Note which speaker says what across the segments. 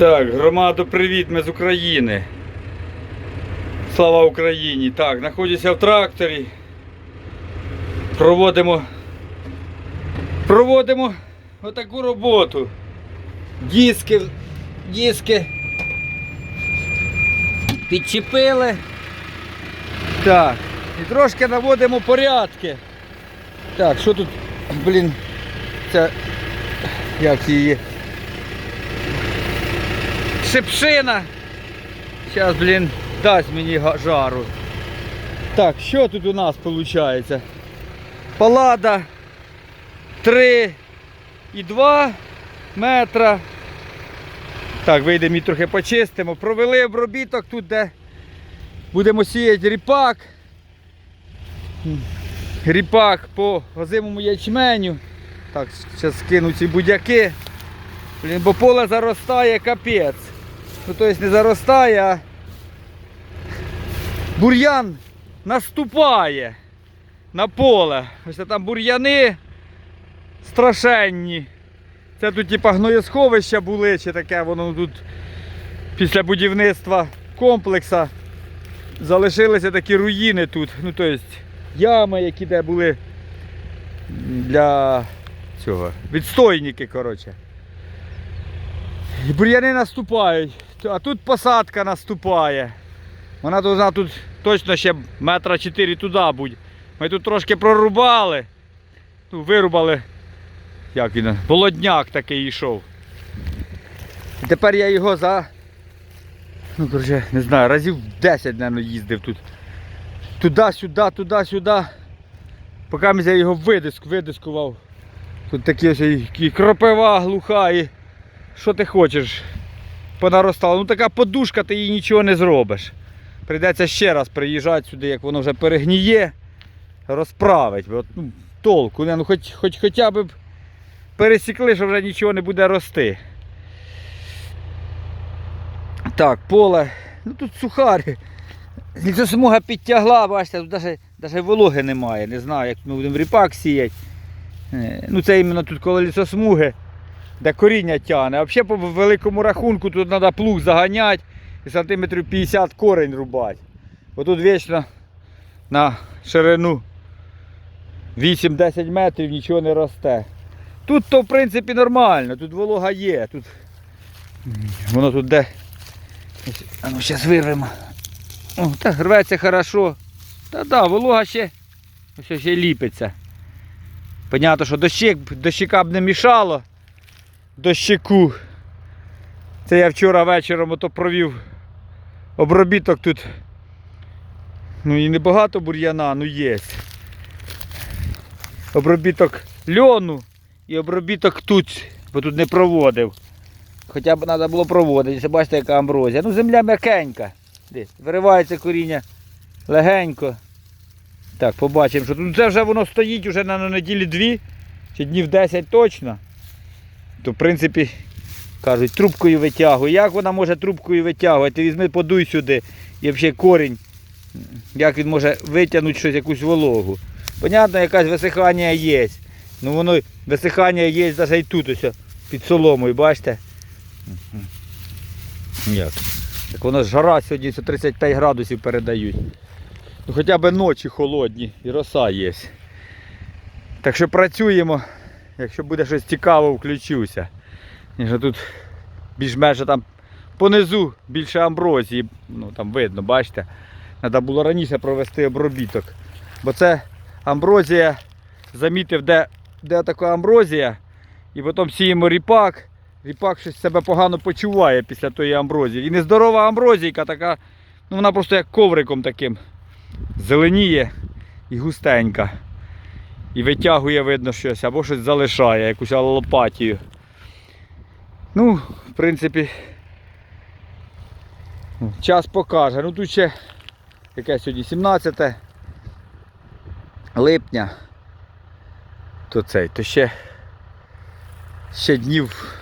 Speaker 1: Так, громаду, привіт, ми з України. Слава Україні. Так, знаходжуся в тракторі. Проводимо. Проводимо отаку роботу. Диски, диски. Підчепили. Так. І трошки наводимо порядки. Так, що тут, блін, це як її? Шипшина. Зараз, блін, дасть мені жару. Так, що тут у нас виходить? Палада 3 і 2 метра. Так, вийдемо і трохи почистимо. Провели обробіток тут, де будемо сіяти ріпак. Ріпак по озимому ячменю. Так, зараз скину ці будяки. Блін, бо поле заростає капець. Ну, тобто не заростає, а бур'ян наступає на поле. Ось там бур'яни страшенні. Це тут типа гноєсховища були, чи таке, воно тут після будівництва комплексу залишилися такі руїни тут. Ну, тобто ями, які де були для цього. Відстойники, коротше. Бур'яни наступають, а тут посадка наступає. Вона должна тут точно ще метра 4 туди бути. Ми тут трошки прорубали. Ну, вирубали. Як він? Болодняк такий йшов. Тепер я його за. Ну, коротше, не знаю, разів 10, мабуть, їздив тут. Туди-сюди, туди-сюди. Поки я його видиск, видискував. Тут такі ось і кропива глуха і що ти хочеш? Понаростало. Ну така подушка, ти їй нічого не зробиш. Прийдеться ще раз приїжджати сюди, як воно вже перегніє, розправить. От, ну, толку. Не, ну, хоч, хоч хоча б пересікли, що вже нічого не буде рости. Так, поле. Ну тут сухарі. Лісосмуга підтягла, бачите, тут навіть, вологи немає. Не знаю, як ми будемо ріпак сіяти. Е, Ну це іменно тут коло лісосмуги, де коріння тягне. А взагалі по великому рахунку тут треба плуг заганяти і сантиметрів 50 корень рубати. Бо тут вічно на ширину 8-10 метрів нічого не росте. Тут то в принципі нормально, тут волога є. Тут... Воно тут де. А ну зараз вирвемо. О, так рветься хорошо. Та да, волога ще, ось ще ліпиться. Понятно, що дощик, дощика б не мішало. Дощику. Це я вчора вечором ото провів обробіток тут. Ну і небагато бур'яна, ну є. Обробіток льону і обробіток тут, бо тут не проводив. Хоча б треба було проводити. Бачите, яка амброзія. Ну земля м'якенька. Виривається коріння легенько. Так, побачимо, що тут це вже воно стоїть уже на неділі дві, чи днів 10 точно. То в принципі, кажуть, трубкою витягує. Як вона може трубкою витягувати? Візьми, подуй сюди і взагалі корінь. Як він може витягнути щось, якусь вологу. Понятно, якесь висихання є. Ну воно висихання є навіть тут ось під соломою, бачите? Як? Так воно ж жара сьогодні 35 градусів передають. Ну, хоча б ночі холодні і роса є. Так що працюємо. Якщо буде щось цікаво, включуся. Якщо тут більш-менш там понизу більше амброзії, ну там видно, бачите. Треба було раніше провести обробіток. Бо це амброзія, замітив, де, де така амброзія, і потім сіємо ріпак. Ріпак щось себе погано почуває після тої амброзії. І нездорова амброзійка така, ну вона просто як ковриком таким зеленіє і густенька. І витягує, видно, щось, або щось залишає, якусь аллопатію. Ну, в принципі, час покаже. Ну тут ще яке сьогодні 17 липня. То цей, то ще, ще днів,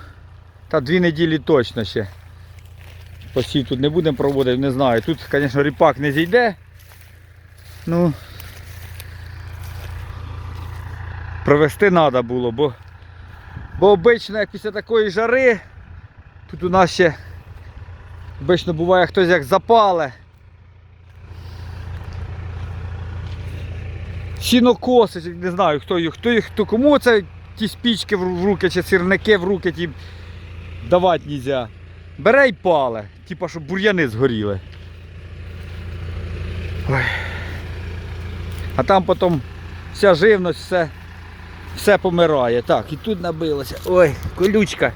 Speaker 1: та дві неділі точно ще. Посів тут не будемо проводити, не знаю. Тут, звісно, ріпак не зійде. Ну, провести треба було, бо, бо обично, як після такої жари, тут у нас ще Обично буває хтось як запале. Сінокосить, не знаю, хто їх, хто їх, хто кому це ті спічки в руки чи сірники в руки ті давати нельзя. Бере й пале, типа, щоб бур'яни згоріли. Ой. А там потім вся живність, все, все помирає. Так, і тут набилося. Ой, колючка.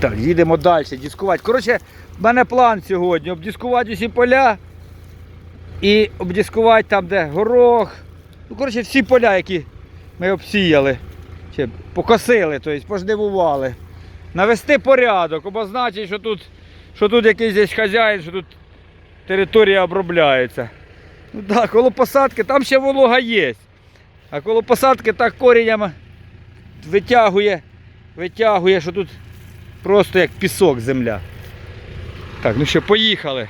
Speaker 1: Так, їдемо далі, дискувати. Коротше, в мене план сьогодні обдискувати усі поля і обдискувати там, де горох. Ну, коротше, всі поля, які ми обсіяли, чи покосили, тобто пождивували. Навести порядок, обозначити, що тут, що тут якийсь хазяїн, що тут територія обробляється. Ну так, коло посадки, там ще волога є. А коло посадки так корінням витягує, витягує, що тут просто як пісок земля. Так, ну що, поїхали.